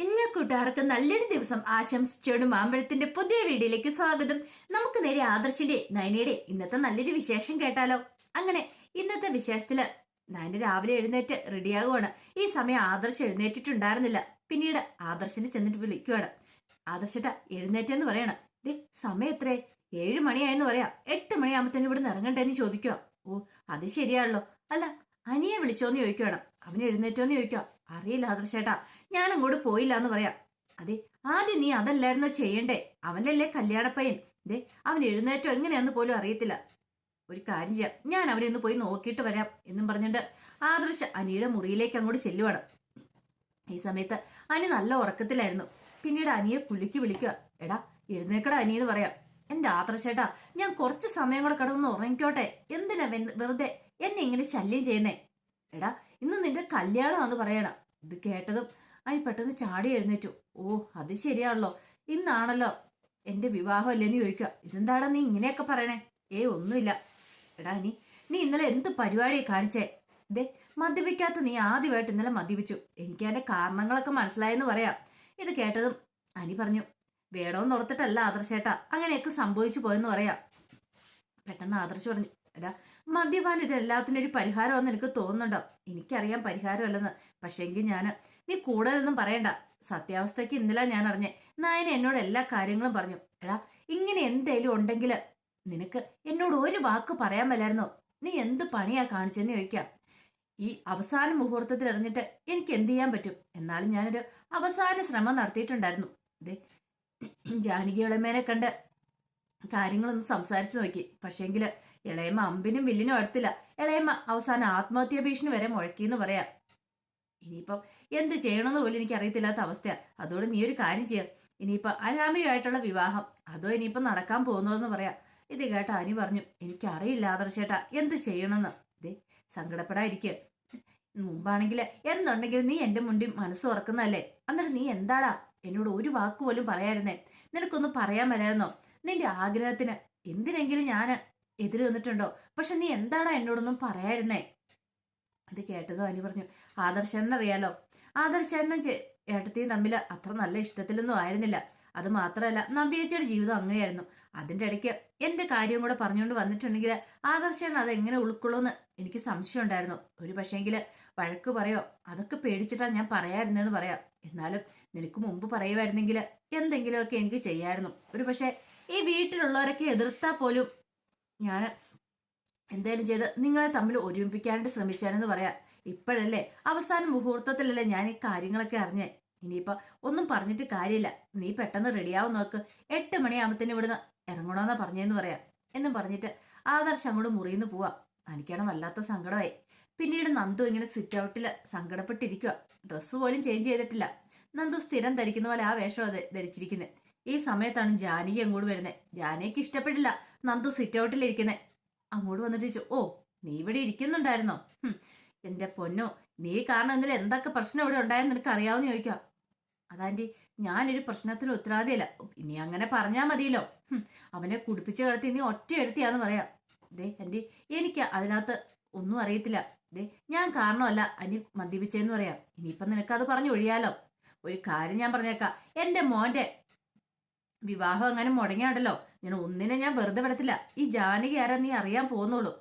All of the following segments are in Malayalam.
എല്ലാ കൂട്ടുകാർക്കും നല്ലൊരു ദിവസം ആശംസിച്ചോണ്ട് മാമ്പഴത്തിന്റെ പുതിയ വീഡിയോയിലേക്ക് സ്വാഗതം. നമുക്ക് നേരെ ആദർശിന്റെ നയനയുടെ ഇന്നത്തെ നല്ലൊരു വിശേഷം കേട്ടാലോ? അങ്ങനെ ഇന്നത്തെ വിശേഷത്തിൽ നയന രാവിലെ എഴുന്നേറ്റ് റെഡിയാകുവാണ് ഈ സമയം ആദർശ് എഴുന്നേറ്റിട്ടുണ്ടായിരുന്നില്ല. പിന്നീട് ആദർശിനെ ചെന്നിട്ട് വിളിക്കുവാണ്. ആദർശട്ട എഴുന്നേറ്റെന്ന് പറയണം. ദേ സമയം എത്രേ? ഏഴ് മണിയായെന്ന് പറയാം. എട്ട് മണിയാകുമ്പോ ഇവിടെ നിന്ന് ഇറങ്ങണ്ടേന്ന് ചോദിക്കുക ഓ അത് ശരിയാണല്ലോ. അല്ല അനിയെ വിളിച്ചോന്ന് ചോദിക്കുവാണ്. അവൻ എഴുന്നേറ്റോന്ന് ചോദിക്കുക അറിയില്ല ആദർശേട്ടാ. ഞാൻ അങ്ങോട്ട് പോയില്ല എന്ന് പറയാം. അതെ ആദ്യം നീ അതല്ലായിരുന്നോ ചെയ്യണ്ടേ? അവനല്ലേ കല്യാണപ്പയ്യൻ? ദേ അവൻ എഴുന്നേറ്റോ എങ്ങനെയാന്ന് പോലും അറിയത്തില്ല. ഒരു കാര്യം ചെയ്യാം. ഞാൻ അവനെ ഒന്ന് പോയി നോക്കിയിട്ട് വരാം എന്നും പറഞ്ഞിട്ട് ആദർശ അനിയുടെ മുറിയിലേക്ക് അങ്ങോട്ട് ചെല്ലുവാണ്. ഈ സമയത്ത് അനി നല്ല ഉറക്കത്തിലായിരുന്നു. പിന്നീട് അനിയെ കുലുക്കി വിളിക്കുക. എടാ എഴുന്നേക്കടാ അനി എന്ന് പറയാം. എന്റെ ആദർശേട്ടാ ഞാൻ കുറച്ച് സമയം കൂടെ കിടന്ന് ഉറങ്ങിക്കോട്ടെ? എന്തിനാ വെറുതെ എന്നെ ഇങ്ങനെ ശല്യം ചെയ്യുന്നേ? എടാ ഇന്ന് നിന്റെ കല്യാണമാണെന്ന് പറയണം. ഇത് കേട്ടതും അനി പെട്ടെന്ന് ചാടി എഴുന്നേറ്റു. ഓ അത് ശരിയാണല്ലോ. ഇന്നാണല്ലോ എന്റെ വിവാഹം അല്ലേന്ന് ചോദിക്കുക. ഇതെന്താടാ നീ ഇങ്ങനെയൊക്കെ പറയണേ? ഏ ഒന്നുമില്ല. എടാ നീ നീ ഇന്നലെ എന്ത് പരിപാടിയെ കാണിച്ചേ? ദേ മദ്യപിക്കാത്ത നീ ആദ്യമായിട്ട് ഇന്നലെ മദ്യപിച്ചു. എനിക്ക് അതിന്റെ കാരണങ്ങളൊക്കെ മനസ്സിലായെന്ന് പറയാം. ഇത് കേട്ടതും അനി പറഞ്ഞു വേണമെന്ന് ഓർത്തിട്ടല്ല ആദർശേട്ടാ. അങ്ങനെയൊക്കെ സംഭവിച്ചു പോയെന്ന് പറയാം. പെട്ടെന്ന് ആദർശ് പറഞ്ഞു എടാ മദ്യപാനം ഇതെല്ലാത്തിനും ഒരു പരിഹാരമെന്ന് എനിക്ക് തോന്നുന്നുണ്ടോ? എനിക്കറിയാം പരിഹാരമല്ലെന്ന്. പക്ഷേങ്കിൽ ഞാൻ നീ കൂടുതലൊന്നും പറയണ്ട. സത്യാവസ്ഥയ്ക്ക് ഇന്നലെ ഞാൻ അറിഞ്ഞേ. നായന എന്നോട് എല്ലാ കാര്യങ്ങളും പറഞ്ഞു. എടാ ഇങ്ങനെ എന്തേലും ഉണ്ടെങ്കിൽ നിനക്ക് എന്നോട് ഒരു വാക്ക് പറയാൻ മേലായിരുന്നോ? നീ എന്ത് പണിയാ കാണിച്ചെന്ന് ചോദിക്കാം. ഈ അവസാന മുഹൂർത്തത്തിൽ അറിഞ്ഞിട്ട് എനിക്ക് എന്ത് ചെയ്യാൻ പറ്റും? എന്നാലും ഞാനൊരു അവസാന ശ്രമം നടത്തിയിട്ടുണ്ടായിരുന്നു. ഇതേ ജാനകിയുള്ളമേനെ കണ്ട് കാര്യങ്ങളൊന്ന് സംസാരിച്ചു നോക്കി. പക്ഷേങ്കിൽ ഇളയമ്മ അമ്പിനും വില്ലിനും അടുത്തില്ല. ഇളയമ്മ അവസാനം ആത്മഹത്യാ ഭീഷണി വരെ മുഴക്കിയെന്ന് പറയാം. ഇനിയിപ്പം എന്ത് ചെയ്യണമെന്ന് പോലും എനിക്ക് അറിയത്തില്ലാത്ത അവസ്ഥയാ. അതോട് നീ ഒരു കാര്യം ചെയ്യാം. ഇനിയിപ്പോ അനാമികമായിട്ടുള്ള വിവാഹം അതോ ഇനിയിപ്പം നടക്കാൻ പോകുന്നതെന്ന് പറയാം. ഇത് കേട്ട അനി പറഞ്ഞു എനിക്കറിയില്ല ആദർശേട്ടാ എന്ത് ചെയ്യണമെന്ന്? ഇതേ സങ്കടപ്പെടാതിരിക്കുക മുമ്പാണെങ്കിൽ എന്തുണ്ടെങ്കിലും നീ എന്റെ മുണ്ടി മനസ്സ് ഉറക്കുന്നതല്ലേ അന്നേരം നീ എന്താടാ എന്നോട് ഒരു വാക്ക് പോലും പറയായിരുന്നേ നിനക്കൊന്ന് പറയാൻ വരായിരുന്നോ? നിന്റെ ആഗ്രഹത്തിന് എന്തിനെങ്കിലും ഞാൻ എതിര് നിന്നിട്ടുണ്ടോ? പക്ഷെ നീ എന്താടാ എന്നോടൊന്നും പറയായിരുന്നേ അത് കേട്ടതോ അനി പറഞ്ഞു ആദർശനറിയാലോ ആദർശനും ഏട്ടത്തെയും തമ്മിൽ അത്ര നല്ല ഇഷ്ടത്തിലൊന്നും ആയിരുന്നില്ല. അത് മാത്രമല്ല നമ്പിയേച്ചിയുടെ ജീവിതം അങ്ങനെയായിരുന്നു. അതിന്റെ ഇടയ്ക്ക് എന്റെ കാര്യം കൂടെ പറഞ്ഞുകൊണ്ട് വന്നിട്ടുണ്ടെങ്കിൽ ആദർശൻ അത് എങ്ങനെ ഉൾക്കൊള്ളുമെന്ന് എനിക്ക് സംശയം ഉണ്ടായിരുന്നു ഒരു പക്ഷേങ്കിൽ വഴക്ക് പറയോ? അതൊക്കെ പേടിച്ചിട്ടാണ് ഞാൻ പറയായിരുന്നെന്ന് പറയാം. എന്നാലും നിനക്ക് മുമ്പ് പറയുമായിരുന്നെങ്കിൽ എന്തെങ്കിലുമൊക്കെ എനിക്ക് ചെയ്യായിരുന്നു. ഒരു പക്ഷേ ഈ വീട്ടിലുള്ളവരൊക്കെ എതിർത്താൽ പോലും ഞാൻ എന്തായാലും ചെയ്ത് നിങ്ങളെ തമ്മിൽ ഒരുമിപ്പിക്കാനായിട്ട് ശ്രമിച്ചാനെന്ന് പറയാം. ഇപ്പോഴല്ലേ അവസാന മുഹൂർത്തത്തിലല്ലേ ഞാൻ ഈ കാര്യങ്ങളൊക്കെ അറിഞ്ഞേ. ഇനിയിപ്പോ ഒന്നും പറഞ്ഞിട്ട് കാര്യമില്ല. നീ പെട്ടെന്ന് റെഡിയാവും നോക്ക്. എട്ട് മണിയാകുമ്പത്തേന് ഇവിടുന്ന് ഇറങ്ങണമെന്നാ പറഞ്ഞേന്ന് പറയാം. എന്നും പറഞ്ഞിട്ട് ആദർശ് അങ്ങോട്ട് മുറിയിൽ നിന്ന് പോവാം. എനിക്കാണ് വല്ലാത്ത സങ്കടമായി. പിന്നീട് നന്ദു ഇങ്ങനെ സിറ്റ് ഔട്ടിൽ സങ്കടപ്പെട്ടിരിക്കുക ഡ്രസ്സ് പോലും ചേഞ്ച് ചെയ്തിട്ടില്ല. നന്ദു സ്ഥിരം ധരിക്കുന്ന പോലെ ആ വേഷം അത് ധരിച്ചിരിക്കുന്നത് ഈ സമയത്താണ് ജാനകി അങ്ങോട്ട് വരുന്നത് ജാനകിക്ക് ഇഷ്ടപ്പെട്ടില്ല നന്ദു സിറ്റ് ഔട്ടിലിരിക്കുന്നത് അങ്ങോട്ട് വന്നിട്ട് ചോദിച്ചു ഓ നീ ഇവിടെ ഇരിക്കുന്നുണ്ടായിരുന്നോ? എന്റെ പൊന്നോ നീ കാരണം ഇന്നലെ എന്തൊക്കെ പ്രശ്നം ഇവിടെ ഉണ്ടായെന്ന് നിനക്ക് അറിയാവുന്ന ചോദിക്കാം അതാന്റി ഞാനൊരു പ്രശ്നത്തിന് ഉത്തരവാദിയല്ല. ഇനി അങ്ങനെ പറഞ്ഞാൽ മതിയല്ലോ. അവനെ കുടിപ്പിച്ച് കിടത്തി നീ ഒറ്റ എടുത്തിയാന്ന് പറയാം. ദേ എന്റെ എനിക്ക് അതിനകത്ത് ഒന്നും അറിയത്തില്ല. ദേ ഞാൻ കാരണമല്ല അനി മദ്യപിച്ചെന്ന് പറയാം. ഇനിയിപ്പം നിനക്കത് പറഞ്ഞു ഒഴിയാലോ. ഒരു കാര്യം ഞാൻ പറഞ്ഞേക്കാം. എന്റെ മോന്റെ വിവാഹം അങ്ങനെ മുടങ്ങിയാണ്ടല്ലോ. ഞാൻ ഒന്നിനെ ഞാൻ വെറുതെ വിടത്തില്ല. ഈ ജാനകി ആരാ നീ അറിയാൻ പോകുന്നുള്ളൂ.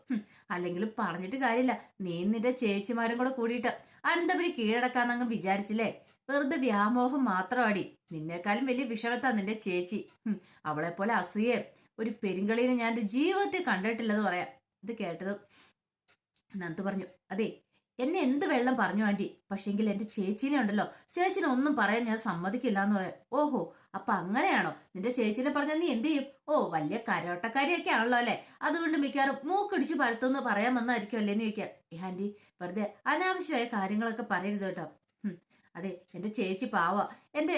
അല്ലെങ്കിൽ പറഞ്ഞിട്ട് കാര്യമില്ല. നീ നിന്റെ ചേച്ചിമാരും കൂടെ കൂടിയിട്ട് അനന്തപുരി കീഴടക്കാന്നങ്ങ് വിചാരിച്ചില്ലേ? വെറുതെ വ്യാമോഹം മാത്രമാടി. നിന്നേക്കാളും വലിയ വിഷമത്താ നിന്റെ ചേച്ചി. അവളെ പോലെ അസൂയെ. ഒരു പെരുങ്കളിനെ ഞാൻ എന്റെ ജീവിതത്തിൽ കണ്ടിട്ടില്ലെന്ന് പറയാം. ഇത് കേട്ടതും നന്ദു പറഞ്ഞു. അതെ എന്നെ എന്ത് വെള്ളം പറഞ്ഞു ആന്റി? പക്ഷെങ്കിൽ എന്റെ ചേച്ചീനെ ഉണ്ടല്ലോ. ചേച്ചിനെ ഒന്നും പറയാൻ ഞാൻ സമ്മതിക്കില്ല എന്ന് പറയാം. ഓഹോ അപ്പൊ അങ്ങനെയാണോ? നിന്റെ ചേച്ചിനെ പറഞ്ഞാൽ നീ എന്ത് ചെയ്യും? ഓ വലിയ കരോട്ടക്കാരിയൊക്കെ ആണല്ലോ അല്ലെ? അതുകൊണ്ട് മിക്കവാറും മൂക്കിടിച്ച് പഴുത്തൊന്ന് പറയാൻ വന്നായിരിക്കും അല്ലേ എന്ന് ചോദിക്കാം. ആന്റി വെറുതെ അനാവശ്യമായ കാര്യങ്ങളൊക്കെ പറയരുത് കേട്ടോ. അതെ എന്റെ ചേച്ചി പാവ. എന്റെ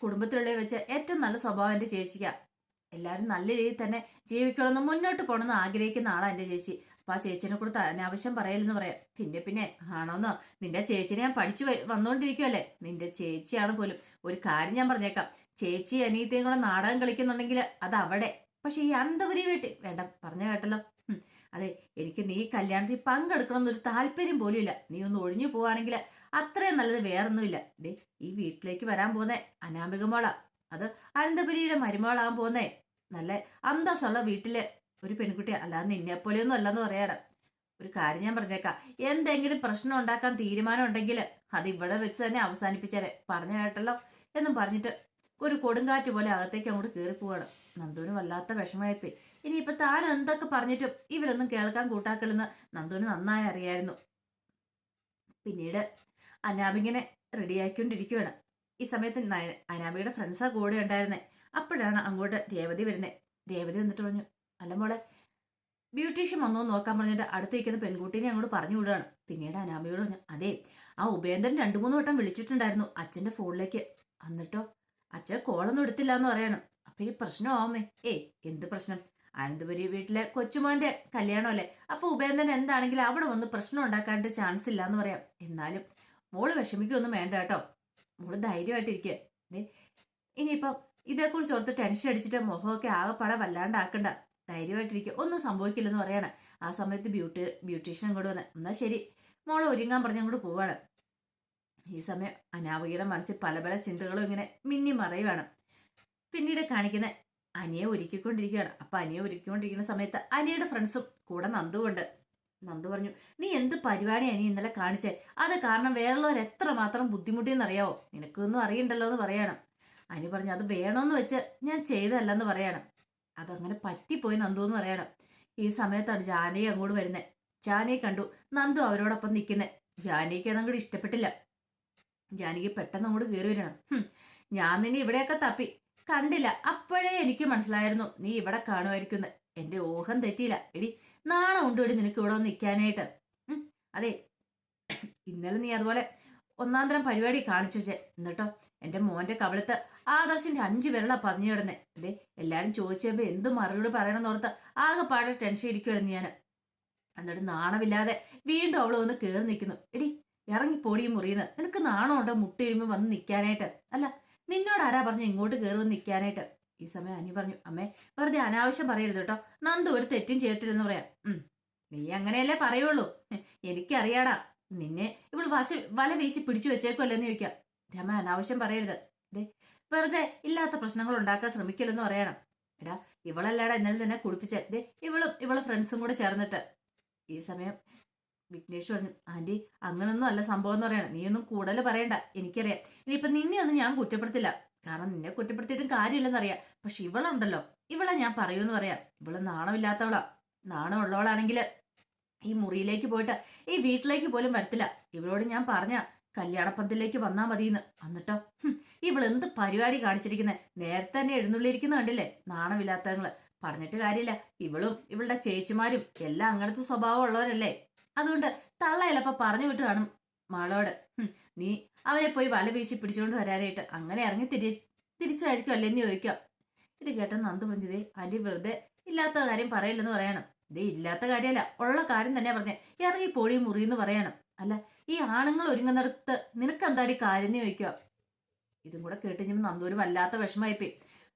കുടുംബത്തിലുള്ളവ വെച്ച ഏറ്റവും നല്ല സ്വഭാവം എന്റെ ചേച്ചിക്കാ. എല്ലാവരും നല്ല രീതിയിൽ തന്നെ ജീവിക്കണമെന്ന് മുന്നോട്ട് പോകണമെന്ന് ആഗ്രഹിക്കുന്ന ആളാണ് എന്റെ ചേച്ചി. അപ്പൊ ആ ചേച്ചിനെ കൂടെ അനാവശ്യം പറയലെന്ന് പറയാം. പിന്നെ പിന്നെ ആണോന്നോ? നിന്റെ ചേച്ചിനെ ഞാൻ പഠിച്ചു വന്നുകൊണ്ടിരിക്കുമല്ലേ നിന്റെ ചേച്ചിയാണ് പോലും. ഒരു കാര്യം ഞാൻ പറഞ്ഞേക്കാം. ചേച്ചി അനിയത്തിയും കൂടെ നാടകം കളിക്കുന്നുണ്ടെങ്കിൽ അത് അവിടെ. പക്ഷെ ഈ അന്തപുരി വീട്ടിൽ വേണ്ട പറഞ്ഞ കേട്ടല്ലോ. അതെ എനിക്ക് നീ കല്യാണത്തിൽ പങ്കെടുക്കണം എന്നൊരു താല്പര്യം പോലും ഇല്ല. നീ ഒന്ന് ഒഴിഞ്ഞു പോവാണെങ്കിൽ അത്രയും നല്ലത് വേറൊന്നുമില്ല ദേ ഈ വീട്ടിലേക്ക് വരാൻ പോകുന്നേ അനാമിക മോള. അത് അനന്തപുരിയുടെ മരുമകളാകാൻ പോകുന്നേ നല്ല അന്തസ്സുള്ള വീട്ടിലെ ഒരു പെൺകുട്ടി അല്ലാതെ നിന്നെ പോലെയൊന്നും അല്ലെന്ന് പറയണം ഒരു കാര്യം ഞാൻ പറഞ്ഞേക്കാം. എന്തെങ്കിലും പ്രശ്നം ഉണ്ടാക്കാൻ തീരുമാനം ഉണ്ടെങ്കിൽ അത് ഇവിടെ വെച്ച് തന്നെ അവസാനിപ്പിച്ചേരെ. പറഞ്ഞു കേട്ടല്ലോ എന്നും പറഞ്ഞിട്ട് ഒരു കൊടുങ്കാറ്റ് പോലെ അകത്തേക്ക് അങ്ങോട്ട് കയറി പോവാണ്. നന്ദുവിന് വല്ലാത്ത വിഷമമായിപ്പോയി. ഇനിയിപ്പൊ താൻ എന്തൊക്കെ പറഞ്ഞിട്ടും ഇവരൊന്നും കേൾക്കാൻ കൂട്ടാക്കലെന്ന് നന്ദുവിന് നന്നായി അറിയായിരുന്നു. പിന്നീട് അനാമിങ്ങനെ റെഡിയാക്കിക്കൊണ്ടിരിക്കുകയാണ് ഈ സമയത്ത് അനാമിയുടെ ഫ്രണ്ട്സാ കൂടെ ഉണ്ടായിരുന്നേ. അപ്പോഴാണ് അങ്ങോട്ട് രേവതി വരുന്നത് രേവതി വന്നിട്ട് പറഞ്ഞു അല്ല മോളെ ബ്യൂട്ടീഷ്യൻ വന്നോ നോക്കാൻ പറഞ്ഞിട്ട് അടുത്തേക്കുന്ന പെൺകുട്ടീനെ അങ്ങോട്ട് പറഞ്ഞു വിടുകയാണ്. പിന്നീട് അനാമയോട് പറഞ്ഞു അതെ ആ ഉപേന്ദ്രൻ രണ്ടു മൂന്ന് വട്ടം വിളിച്ചിട്ടുണ്ടായിരുന്നു അച്ഛന്റെ ഫോണിലേക്ക്. എന്നിട്ടോ അച്ഛൻ കോളൊന്നും എടുത്തില്ല എന്ന് പറയണം. അപ്പം ഈ പ്രശ്നമാവുമേ ഏയ് എന്ത് പ്രശ്നം? അനന്തപുരി വീട്ടിലെ കൊച്ചുമോന്റെ കല്യാണമല്ലേ? അപ്പോൾ ഉപേന്ദ്രൻ എന്താണെങ്കിലും അവിടെ വന്ന് പ്രശ്നം ഉണ്ടാക്കാണ്ട് ചാൻസ് ഇല്ല എന്ന് പറയാം. എന്നാലും മോൾ വിഷമിക്കൊന്നും വേണ്ട കേട്ടോ. മോൾ ധൈര്യമായിട്ടിരിക്കുക. ഇനിയിപ്പം ഇതേക്കുറിച്ച് ഓർത്ത് ടെൻഷൻ അടിച്ചിട്ട് മുഖമൊക്കെ ആകെപ്പാടെ വല്ലാണ്ടാക്കണ്ട. ധൈര്യമായിട്ടിരിക്കുക. ഒന്നും സംഭവിക്കില്ലെന്ന് പറയാണ്. ആ സമയത്ത് ബ്യൂട്ടി ബ്യൂട്ടീഷ്യൻ അങ്ങോട്ട് വന്ന് എന്നാൽ ശരി മോളെ ഒരുങ്ങാൻ പറഞ്ഞ് അങ്ങോട്ട് പോവാണ്. ഈ സമയം അനാവകിയുടെ മനസ്സിൽ പല പല ചിന്തകളും ഇങ്ങനെ മിന്നി മറയുവാണ്. പിന്നീട് കാണിക്കുന്ന അനിയെ ഒരുക്കിക്കൊണ്ടിരിക്കുകയാണ്. അപ്പൊ അനിയെ ഒരുക്കിക്കൊണ്ടിരിക്കുന്ന സമയത്ത് അനിയുടെ ഫ്രണ്ട്സും കൂടെ നന്ദുവുണ്ട് നന്ദു പറഞ്ഞു നീ എന്ത് പരിപാടി അനി ഇന്നലെ കാണിച്ചേ? അത് കാരണം വേറുള്ളവർ എത്ര മാത്രം ബുദ്ധിമുട്ടിയെന്നറിയാവോ നിനക്കൊന്നും അറിയണ്ടല്ലോ എന്ന് പറയണം. അനി പറഞ്ഞു അത് വേണമെന്ന് വെച്ച് ഞാൻ ചെയ്തതല്ലെന്ന് പറയണം. അതങ്ങനെ പറ്റിപ്പോയി നന്ദു എന്ന് പറയണം. ഈ സമയത്താണ് ജാനകി അങ്ങോട്ട് വരുന്നത് ജാനകി കണ്ടു. നന്ദു അവരോടൊപ്പം നിൽക്കുന്നത് ജാനകിക്ക് അതങ്ങോട്ട് ഇഷ്ടപ്പെട്ടില്ല. ജാനകി പെട്ടെന്ന് അങ്ങോട്ട് കയറി വരണം. ഞാൻ നിന്നെ ഇവിടെയൊക്കെ തപ്പി. കണ്ടില്ല. അപ്പോഴേ എനിക്ക് മനസ്സിലായിരുന്നു. നീ ഇവിടെ കാണുമായിരിക്കുന്നു. എന്റെ ഊഹം തെറ്റിയില്ല. എടി നാണം ഉണ്ടോടി നിനക്ക് ഇവിടെ വന്ന് നിൽക്കാനായിട്ട്. അതെ. ഇന്നലെ നീ അതുപോലെ ഒന്നാം തരം പരിപാടി കാണിച്ചു വെച്ചേ. എന്നിട്ടോ എന്റെ മോന്റെ കവിളത്ത് ആദർശിന്റെ അഞ്ചു വിരള പതിഞ്ഞു കിടന്നേ. അതെ എല്ലാരും ചോദിച്ചപ്പോ എന്ത് മറുപടി പറയണമെന്ന് ഓർത്ത് ആകെപ്പാടെ ടെൻഷൻ ഇരിക്കുവായിരുന്നു ഞാൻ എന്നിട്ട് നാണമില്ലാതെ വീണ്ടും അവൾ വന്ന് കേറി നിൽക്കുന്നു. എടി ഇറങ്ങി പൊടി മുറിയുന്നത്. നിനക്ക് നാണമുണ്ടോ മുട്ടിരുമ്പോ വന്ന് നിൽക്കാനായിട്ട്? അല്ല നിന്നോട് ആരാ പറഞ്ഞു ഇങ്ങോട്ട് കയറി വന്ന് നിൽക്കാനായിട്ട്? ഈ സമയം അനി പറഞ്ഞു അമ്മേ വെറുതെ അനാവശ്യം പറയരുത് കേട്ടോ. നന്ദു ഒരു തെറ്റും ചെയ്തിട്ടില്ലെന്ന് പറയാം. നീ അങ്ങനെയല്ലേ പറയുള്ളൂ. എനിക്കറിയാടാ. നിന്നെ ഇവൾ വശ വല വീശി പിടിച്ചു വെച്ചേക്കുമല്ലെന്ന് ചോദിക്കാം. രമ അനാവശ്യം പറയരുത്. ദേ വെറുതെ ഇല്ലാത്ത പ്രശ്നങ്ങൾ ഉണ്ടാക്കാൻ ശ്രമിക്കില്ലെന്ന് പറയണം. എടാ ഇവളല്ലാടാ ഇന്നലെ തന്നെ കുടിപ്പിച്ചേ ഇവളും ഇവളെ ഫ്രണ്ട്സും കൂടെ ചേർന്നിട്ട്. ഈ സമയം വിഘ്നേഷ് പറഞ്ഞു ആന്റി അങ്ങനൊന്നും അല്ല സംഭവം എന്ന് പറയണം. നീയൊന്നും കൂടുതൽ പറയണ്ട. എനിക്കറിയാം. ഇനിയിപ്പൊ നിന്നെ ഒന്നും ഞാൻ കുറ്റപ്പെടുത്തില്ല. കാരണം നിന്നെ കുറ്റപ്പെടുത്തിയിട്ടും കാര്യമില്ലെന്നറിയാം. പക്ഷെ ഇവളുണ്ടല്ലോ. ഇവളെ ഞാൻ പറയൂന്ന് പറയാം. ഇവൾ നാണമില്ലാത്തവളാ. നാണമുള്ളവളാണെങ്കിൽ ഈ മുറിയിലേക്ക് പോയിട്ട് ഈ വീട്ടിലേക്ക് പോലും വരത്തില്ല. ഇവളോട് ഞാൻ പറഞ്ഞ കല്യാണപ്പന്തലിലേക്ക് വന്നാ മതിയെന്ന്. എന്നിട്ടോ? എന്ത് പരിപാടി കാണിച്ചിരിക്കുന്നത് നേരത്തെ തന്നെ എഴുന്നള്ളിയിരിക്കുന്ന കണ്ടില്ലേ? നാണമില്ലാത്തങ്ങൾ പറഞ്ഞിട്ട് കാര്യമില്ല. ഇവളും ഇവളുടെ ചേച്ചിമാരും എല്ലാം അങ്ങനത്തെ സ്വഭാവം ഉള്ളവരല്ലേ? അതുകൊണ്ട് തള്ള പറഞ്ഞു വിട്ട് കാണും മാളോട് നീ അവനെ പോയി വല വീശി പിടിച്ചുകൊണ്ട് വരാനായിട്ട് അങ്ങനെ ഇറങ്ങി തിരി തിരിച്ചായിരിക്കും അല്ലേന്ന് ചോദിക്കാം. ഇത് കേട്ട നന്ദു പറഞ്ഞതേ ആന്റി വെറുതെ ഇല്ലാത്ത കാര്യം പറയില്ലെന്ന് പറയണം. ഇതേ ഇല്ലാത്ത കാര്യമല്ല. ഉള്ള കാര്യം തന്നെയാ പറഞ്ഞേ. ഇറങ്ങി പൊടി മുറിയെന്ന് പറയണം. അല്ല ഈ ആണുങ്ങൾ ഒരുങ്ങുന്നിടത്ത് നിനക്ക് എന്താടി കാര്യം ചോദിക്കുക ഇതും കൂടെ കേട്ട് കഴിഞ്ഞപ്പോൾ നന്ദു ഒരു വല്ലാത്ത വിഷമമായിപ്പോയി.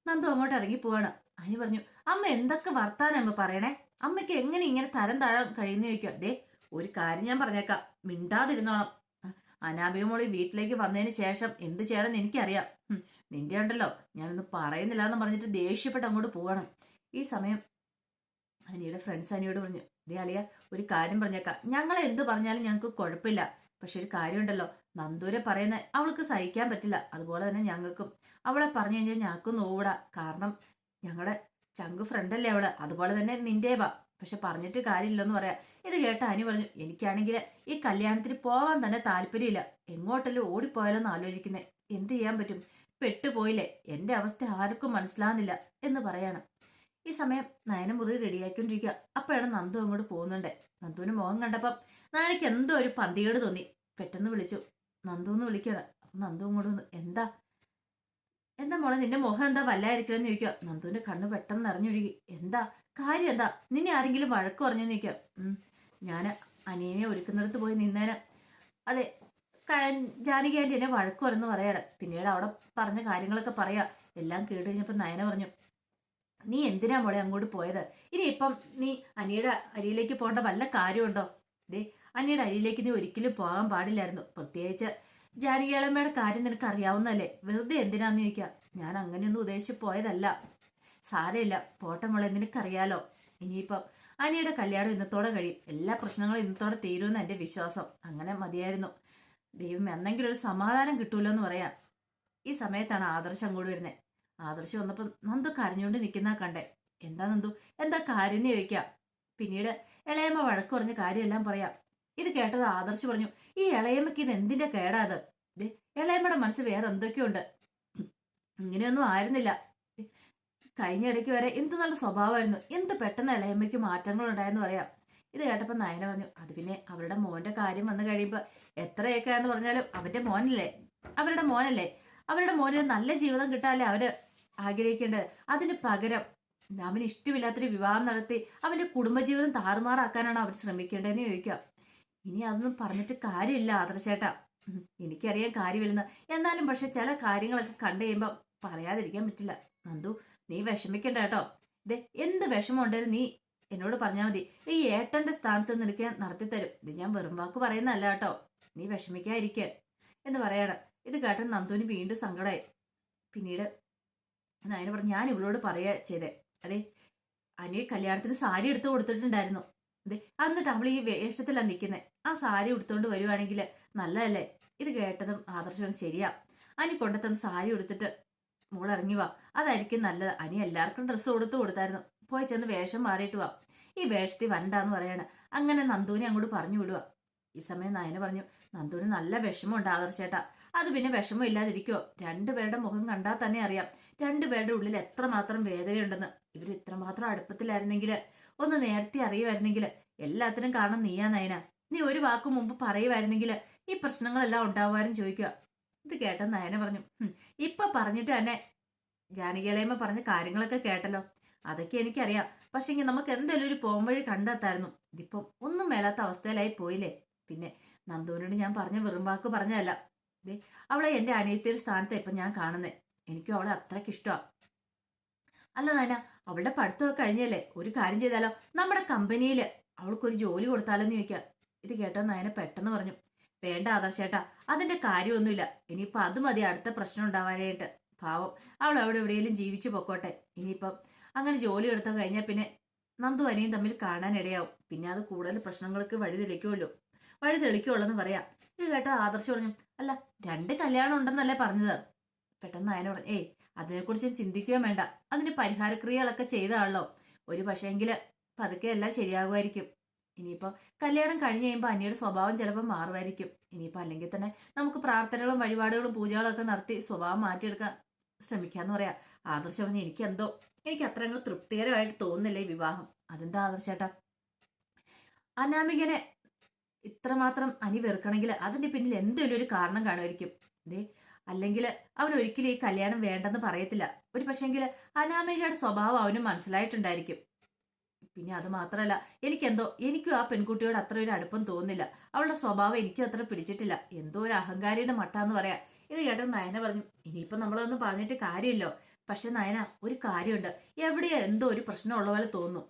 നന്ദു അങ്ങോട്ട് ഇറങ്ങി പോവാണ്. അനി പറഞ്ഞു അമ്മ എന്തൊക്കെ വർത്താനം അമ്മ പറയണേ? അമ്മയ്ക്ക് എങ്ങനെ ഇങ്ങനെ തരം താഴാൻ കഴിയുന്ന ചോദിക്കുക ദേ ഒരു കാര്യം ഞാൻ പറഞ്ഞേക്കാം. മിണ്ടാതിരുന്നോണം. അനാമിക മോളി വീട്ടിലേക്ക് വന്നതിന് ശേഷം എന്ത് ചെയ്യണമെന്ന് എനിക്കറിയാം. നിന്റെ ഉണ്ടല്ലോ. ഞാനൊന്നും പറയുന്നില്ല എന്ന് പറഞ്ഞിട്ട് ദേഷ്യപ്പെട്ട് അങ്ങോട്ട് പോവാണ്. ഈ സമയം അനിയുടെ ഫ്രണ്ട്സ് അനിയോട് പറഞ്ഞു ദേ അളിയ ഒരു കാര്യം പറഞ്ഞേക്കാം. ഞങ്ങളെ എന്ത് പറഞ്ഞാലും ഞങ്ങൾക്ക് കുഴപ്പമില്ല. പക്ഷെ ഒരു കാര്യമുണ്ടല്ലോ. നന്ദൂരെ പറയുന്ന അവൾക്ക് സഹിക്കാൻ പറ്റില്ല. അതുപോലെ തന്നെ ഞങ്ങൾക്കും. അവളെ പറഞ്ഞു കഴിഞ്ഞാൽ ഞങ്ങൾക്കും നോവിടാ. കാരണം ഞങ്ങളുടെ ചങ്ക് ഫ്രണ്ടല്ലേ അവൾ? അതുപോലെ തന്നെ നിന്റേവാ. പക്ഷെ പറഞ്ഞിട്ട് കാര്യമില്ലെന്ന് പറയാം. ഇത് കേട്ട അനി പറഞ്ഞു എനിക്കാണെങ്കിൽ ഈ കല്യാണത്തിന് പോകാൻ തന്നെ താല്പര്യമില്ല. എങ്ങോട്ടല്ലോ ഓടിപ്പോയാലോന്ന് ആലോചിക്കുന്നേ. എന്ത് ചെയ്യാൻ പറ്റും? പെട്ടുപോയില്ലേ? എന്റെ അവസ്ഥ ആർക്കും മനസ്സിലാകുന്നില്ല എന്ന് പറയാണ്. ഈ സമയം നയനമുറി റെഡിയാക്കിക്കൊണ്ടിരിക്കുക അപ്പോഴാണ് നന്ദു അങ്ങോട്ട് പോകുന്നുണ്ട്. നന്ദുവിന് മുഖം കണ്ടപ്പം നയനക്ക് എന്തോ ഒരു പന്തികേട് തോന്നി. പെട്ടെന്ന് വിളിച്ചു. നന്ദു എന്ന് വിളിക്കണം. അപ്പം നന്ദു അങ്ങോട്ട് വന്നു എന്താ? എന്താ മോളെ നിന്റെ മുഖം എന്താ വല്ലായിരിക്കണം എന്ന് ചോദിക്കുക നന്ദുവിന്റെ കണ്ണ് പെട്ടെന്ന് നിറഞ്ഞൊഴുകി. എന്താ? കാര്യം എന്താ? നിന്നെ ആരെങ്കിലും വഴക്ക് പറഞ്ഞു നിൽക്കുക ഞാൻ അനിയനെ ഒരുക്കുന്നിടത്ത് പോയി നിന്നേനെ. അതെ ജാനകി എന്നെ വഴക്ക് പറഞ്ഞു പറയാണ്. പിന്നീട് അവിടെ പറഞ്ഞ കാര്യങ്ങളൊക്കെ പറയാ. എല്ലാം കേട്ട് കഴിഞ്ഞപ്പോൾ നയന പറഞ്ഞു നീ എന്തിനാ മോളെ അങ്ങോട്ട് പോയത്? ഇനി ഇപ്പം നീ അനിയുടെ അരിയിലേക്ക് പോകേണ്ട വല്ല കാര്യമുണ്ടോ? ദേ അനിയുടെ അരിയിലേക്ക് നീ ഒരിക്കലും പോകാൻ പാടില്ലായിരുന്നു. പ്രത്യേകിച്ച് ജാനകിയളമ്മയുടെ കാര്യം നിനക്ക് അറിയാവുന്നതല്ലേ വെറുതെ എന്തിനാന്ന് ചോദിക്കാം. ഞാൻ അങ്ങനെയൊന്നും ഉദ്ദേശിച്ച് പോയതല്ല. സാരമില്ല. പോട്ടെ മോളെ നിനക്കറിയാലോ. ഇനിയിപ്പം അനിയുടെ കല്യാണം ഇന്നത്തോടെ കഴിയും. എല്ലാ പ്രശ്നങ്ങളും ഇന്നത്തോടെ തീരുമെന്ന് എന്റെ വിശ്വാസം. അങ്ങനെ മതിയായിരുന്നു. ദൈവം എന്തെങ്കിലും ഒരു സമാധാനം കിട്ടൂലോ എന്ന് പറയാം. ഈ സമയത്താണ് ആദർശം കൂടി വരുന്നത് ആദർശം വന്നപ്പം നന്ദു കരഞ്ഞുകൊണ്ട് നിൽക്കുന്ന കണ്ടേ. എന്താ നന്ദു? എന്താ കാര്യം എന്ന് ചോദിക്കാം. പിന്നീട് ഇളയമ്മ വഴക്ക് പറഞ്ഞ കാര്യമെല്ലാം പറയാം. ഇത് കേട്ടത് ആദർശ് പറഞ്ഞു ഈ ഇളയമ്മക്ക് ഇത് എന്തിന്റെ കേടാ അത്? ഇളയമ്മയുടെ മനസ്സ് വേറെ എന്തൊക്കെയുണ്ട്? ഇങ്ങനെയൊന്നും ആയിരുന്നില്ല. കഴിഞ്ഞ ഇടയ്ക്ക് വരെ എന്ത് നല്ല സ്വഭാവമായിരുന്നു. എന്ത് പെട്ടെന്ന് ഇളയമ്മയ്ക്ക് മാറ്റങ്ങൾ ഉണ്ടായെന്ന് പറയാം. ഇത് കേട്ടപ്പോൾ നയന പറഞ്ഞു അത് പിന്നെ അവരുടെ മോന്റെ കാര്യം വന്നു കഴിയുമ്പോൾ എത്രയൊക്കെ എന്ന് പറഞ്ഞാലും അവന്റെ മോനല്ലേ? അവരുടെ മോനല്ലേ? അവരുടെ മോന് നല്ല ജീവിതം കിട്ടാല്ലേ അവർ ആഗ്രഹിക്കേണ്ടത്? അതിന് പകരം അവന് ഇഷ്ടമില്ലാത്തൊരു വിവാഹം നടത്തി അവന്റെ കുടുംബജീവിതം താറുമാറാക്കാനാണ് അവർ ശ്രമിക്കേണ്ടതെന്ന് ചോദിക്കാം. ഇനി അതൊന്നും പറഞ്ഞിട്ട് കാര്യമില്ല ആദർശേട്ടാ എനിക്കറിയാൻ കാര്യമില്ലെന്ന് എന്നാലും പക്ഷെ ചില കാര്യങ്ങളൊക്കെ കണ്ടു കഴിയുമ്പോൾ പറയാതിരിക്കാൻ പറ്റില്ല. നന്ദു നീ വിഷമിക്കണ്ട കേട്ടോ. ഇത് എന്ത് വിഷമം ഉണ്ടെങ്കിലും നീ എന്നോട് പറഞ്ഞാൽ മതി. ഈ ഏട്ടന്റെ സ്ഥാനത്ത് നിൽക്കാൻ നടത്തിത്തരും. നടത്തി തരും ഇത് ഞാൻ വെറും വാക്ക് പറയുന്നതല്ല കേട്ടോ. നീ വിഷമിക്കാതിരിക്ക. എന്ന് പറയാണ്. ഇത് കേട്ട നന്ദുവിന് വീണ്ടും സങ്കടമായി പിന്നീട് അതിനെ പറഞ്ഞു ഞാൻ ഇവളോട് പറയുക ചെയ്തേ. അതെ അനിയ കല്യാണത്തിന് സാരി എടുത്ത് കൊടുത്തിട്ടുണ്ടായിരുന്നു. അതെ എന്നിട്ട് അവൾ ഈ വേഷത്തിലാണ് നിൽക്കുന്നത് ആ സാരി ഉടുത്തോണ്ട് വരുവാണെങ്കിൽ നല്ലതല്ലേ? ഇത് കേട്ടതും ആദർശം ശരിയാ. അനി കൊണ്ടെത്തുന്ന സാരി ഉടുത്തിട്ട് മോൾ ഇറങ്ങി വാ. അതായിരിക്കും നല്ലത്. അനി എല്ലാവർക്കും ഡ്രസ്സ് കൊടുത്തു കൊടുത്തായിരുന്നു. പോയി ചെന്ന് വേഷം മാറിയിട്ട് വാ. ഈ വേഷത്തി വരണ്ടാന്ന് പറയാണ്. അങ്ങനെ നന്ദുവിനെ അങ്ങോട്ട് പറഞ്ഞു വിടുക ഈ സമയം നയന പറഞ്ഞു നന്ദുവിന് നല്ല വിഷമമുണ്ട് ആദർശേട്ടാ. അത് പിന്നെ വിഷമം ഇല്ലാതിരിക്കുവോ? രണ്ടുപേരുടെ മുഖം കണ്ടാൽ തന്നെ അറിയാം. രണ്ടുപേരുടെ ഉള്ളിൽ എത്രമാത്രം വേദനയുണ്ടെന്ന്. ഇവർ ഇത്രമാത്രം അടുപ്പത്തിലായിരുന്നെങ്കിൽ ഒന്ന് നേരത്തെ അറിയുമായിരുന്നെങ്കിൽ എല്ലാത്തിനും കാരണം നീയാ നയന. നീ ഒരു വാക്ക് മുമ്പ് പറയുമായിരുന്നെങ്കിൽ ഈ പ്രശ്നങ്ങളെല്ലാം ഉണ്ടാവുമായിരുന്നു ചോദിക്കുക. ഇത് കേട്ട നയന പറഞ്ഞു "ഹും, ഇപ്പൊ പറഞ്ഞിട്ട് തന്നെ ജാനകിളയമ്മ പറഞ്ഞ കാര്യങ്ങളൊക്കെ കേട്ടല്ലോ. അതൊക്കെ എനിക്കറിയാം. പക്ഷെ ഇങ്ങനെ നമുക്ക് എന്തെങ്കിലും ഒരു പോംവഴി കണ്ടെത്തായിരുന്നു ഇതിപ്പം ഒന്നും മേലാത്ത അവസ്ഥയിലായി പോയില്ലേ? പിന്നെ നന്ദുവിനോട് ഞാൻ പറഞ്ഞ വെറും വാക്ക് പറഞ്ഞതല്ല. ദേ അവളെ എന്റെ അനിയത്തിയുടെ സ്ഥാനത്ത് ഇപ്പം ഞാൻ കാണുന്നത് എനിക്കും അവളെ അത്രയ്ക്ക് ഇഷ്ടമാണ് അല്ല നാന അവളുടെ പഠിത്തമൊക്കെ കഴിഞ്ഞല്ലേ? ഒരു കാര്യം ചെയ്താലോ? നമ്മുടെ കമ്പനിയിൽ അവൾക്കൊരു ജോലി കൊടുത്താലോ എന്ന് ചോദിക്കുക. ഇത് കേട്ടോ നയന പെട്ടെന്ന് പറഞ്ഞു. വേണ്ട ആദർശേട്ടാ അതിന്റെ കാര്യമൊന്നുമില്ല. ഇനിയിപ്പോൾ അത് മതി അടുത്ത പ്രശ്നം ഉണ്ടാവാനായിട്ട്. പാവം അവൾ അവിടെ എവിടെയെങ്കിലും ജീവിച്ചു പൊക്കോട്ടെ. ഇനിയിപ്പം അങ്ങനെ ജോലി എടുത്ത കഴിഞ്ഞാൽ പിന്നെ നന്ദു അനിയും തമ്മിൽ കാണാനിടയാവും പിന്നെ അത് കൂടുതൽ പ്രശ്നങ്ങൾക്ക് വഴി തെളിക്കുമല്ലോ. വഴി തെളിക്കുള്ളെന്ന് പറയാം. ഇത് കേട്ടോ ആദർശ് പറഞ്ഞു. അല്ല രണ്ട് കല്യാണം ഉണ്ടെന്നല്ലേ പറഞ്ഞത്? പെട്ടെന്ന് അയന പറഞ്ഞു ഏയ് അതിനെക്കുറിച്ച് ചിന്തിക്കുകയും വേണ്ട. അതിന് പരിഹാരക്രിയകളൊക്കെ ചെയ്താണല്ലോ. ഒരു പക്ഷേങ്കിൽ പതുക്കെ എല്ലാം ശരിയാകുമായിരിക്കും. ഇനിയിപ്പോൾ കല്യാണം കഴിഞ്ഞ് കഴിയുമ്പോൾ അനിയുടെ സ്വഭാവം ചിലപ്പോൾ മാറുമായിരിക്കും. ഇനിയിപ്പോൾ അല്ലെങ്കിൽ തന്നെ നമുക്ക് പ്രാർത്ഥനകളും വഴിപാടുകളും പൂജകളൊക്കെ നടത്തി സ്വഭാവം മാറ്റിയെടുക്കാൻ ശ്രമിക്കാന്ന് പറയാം. ആദർശം പറഞ്ഞ് എനിക്ക് എന്തോ എനിക്ക് അത്ര അങ്ങ് തൃപ്തികരമായിട്ട് തോന്നുന്നില്ല ഈ വിവാഹം. അതെന്താ ആദർശേട്ടാ അനാമികനെ ഇത്രമാത്രം അനി വെറുക്കണമെങ്കിൽ അതിന്റെ പിന്നിൽ എന്തെങ്കിലും ഒരു കാരണം കാണുമായിരിക്കും. ദേ അല്ലെങ്കിൽ അവൻ ഒരിക്കലും ഈ കല്യാണം വേണ്ടെന്ന് പറയത്തില്ല. ഒരു പക്ഷേങ്കിൽ അനാമികയുടെ സ്വഭാവം അവനും മനസ്സിലായിട്ടുണ്ടായിരിക്കും. പിന്നെ അത് മാത്രമല്ല എനിക്കെന്തോ എനിക്കും ആ പെൺകുട്ടിയോട് അത്ര ഒരു അടുപ്പം തോന്നില്ല അവളുടെ സ്വഭാവം എനിക്കും അത്ര പിടിച്ചിട്ടില്ല. എന്തോ ഒരു അഹങ്കാരിയുടെ മട്ടാന്ന് പറയാം. ഇത് കേട്ട നയന പറഞ്ഞു ഇനിയിപ്പം നമ്മളൊന്നും പറഞ്ഞിട്ട് കാര്യമില്ലോ. പക്ഷെ നയന ഒരു കാര്യമുണ്ട്. എവിടെയോ എന്തോ ഒരു പ്രശ്നം ഉള്ള പോലെ തോന്നുന്നു.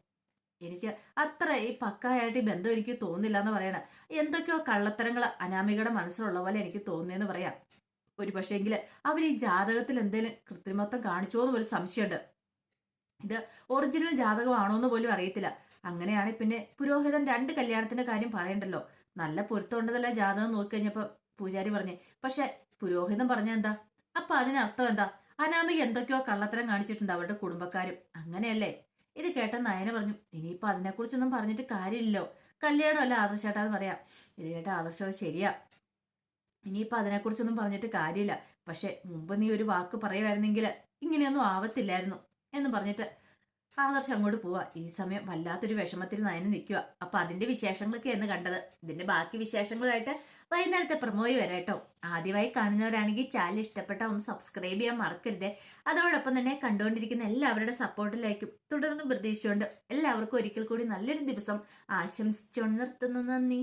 എനിക്ക് അത്ര ഈ പക്കായായിട്ട് ഈ ബന്ധം എനിക്ക് തോന്നില്ല എന്ന് പറയണ. എന്തൊക്കെയോ കള്ളത്തരങ്ങൾ അനാമികയുടെ മനസ്സിലുള്ള പോലെ എനിക്ക് തോന്നിയെന്ന് പറയാം. ഒരു പക്ഷേങ്കിൽ അവർ ഈ ജാതകത്തിൽ എന്തെങ്കിലും കൃത്രിമത്വം കാണിച്ചോ ഒരു സംശയമുണ്ട്. ഇത് ഒറിജിനൽ ജാതകമാണോ എന്ന് പോലും അറിയത്തില്ല. അങ്ങനെയാണ് പിന്നെ പുരോഹിതൻ രണ്ട് കല്യാണത്തിന്റെ കാര്യം പറയണ്ടല്ലോ. നല്ല പൊരുത്തം ഉണ്ടതല്ല ജാതകം നോക്കിക്കഴിഞ്ഞപ്പോ പൂജാരി പറഞ്ഞേ. പക്ഷെ പുരോഹിതൻ പറഞ്ഞ എന്താ അപ്പൊ അതിനർത്ഥം എന്താ? അനാമിക എന്തൊക്കെയോ കള്ളത്തരം കാണിച്ചിട്ടുണ്ട് അവരുടെ കുടുംബക്കാരും. അങ്ങനെയല്ലേ? ഇത് കേട്ട നയന പറഞ്ഞു ഇനിയിപ്പോ അതിനെക്കുറിച്ചൊന്നും പറഞ്ഞിട്ട് കാര്യമില്ലല്ലോ. കല്യാണമല്ല ആദർശേട്ടാന്ന് പറയാം. ഇത് കേട്ട ആദർശം ശരിയാ. ഇനിയിപ്പോ അതിനെക്കുറിച്ചൊന്നും പറഞ്ഞിട്ട് കാര്യമില്ല. പക്ഷെ മുമ്പ് നീ ഒരു വാക്ക് പറയുമായിരുന്നെങ്കിൽ ഇങ്ങനെയൊന്നും ആവത്തില്ലായിരുന്നു. എന്ന് പറഞ്ഞിട്ട് ആദർശം അങ്ങോട്ട് പോവാ. ഈ സമയം വല്ലാത്തൊരു വിഷമത്തിൽ നയന് നിൽക്കുക അപ്പൊ അതിന്റെ വിശേഷങ്ങളൊക്കെ എന്ന് കണ്ടത്. ഇതിന്റെ ബാക്കി വിശേഷങ്ങളുമായിട്ട് വൈകുന്നേരത്തെ പ്രമോയി വരാട്ടോ ആദ്യമായി കാണുന്നവരാണെങ്കിൽ ചാനൽ ഇഷ്ടപ്പെട്ട ഒന്ന് സബ്സ്ക്രൈബ് ചെയ്യാൻ മറക്കരുത്. അതോടൊപ്പം തന്നെ കണ്ടുകൊണ്ടിരിക്കുന്ന എല്ലാവരുടെ സപ്പോർട്ടിലേക്കും തുടർന്ന് പ്രതീക്ഷിച്ചുകൊണ്ട് എല്ലാവർക്കും ഒരിക്കൽ കൂടി നല്ലൊരു ദിവസം ആശംസിച്ചുകൊണ്ട് നിർത്തുന്നു. നന്ദി.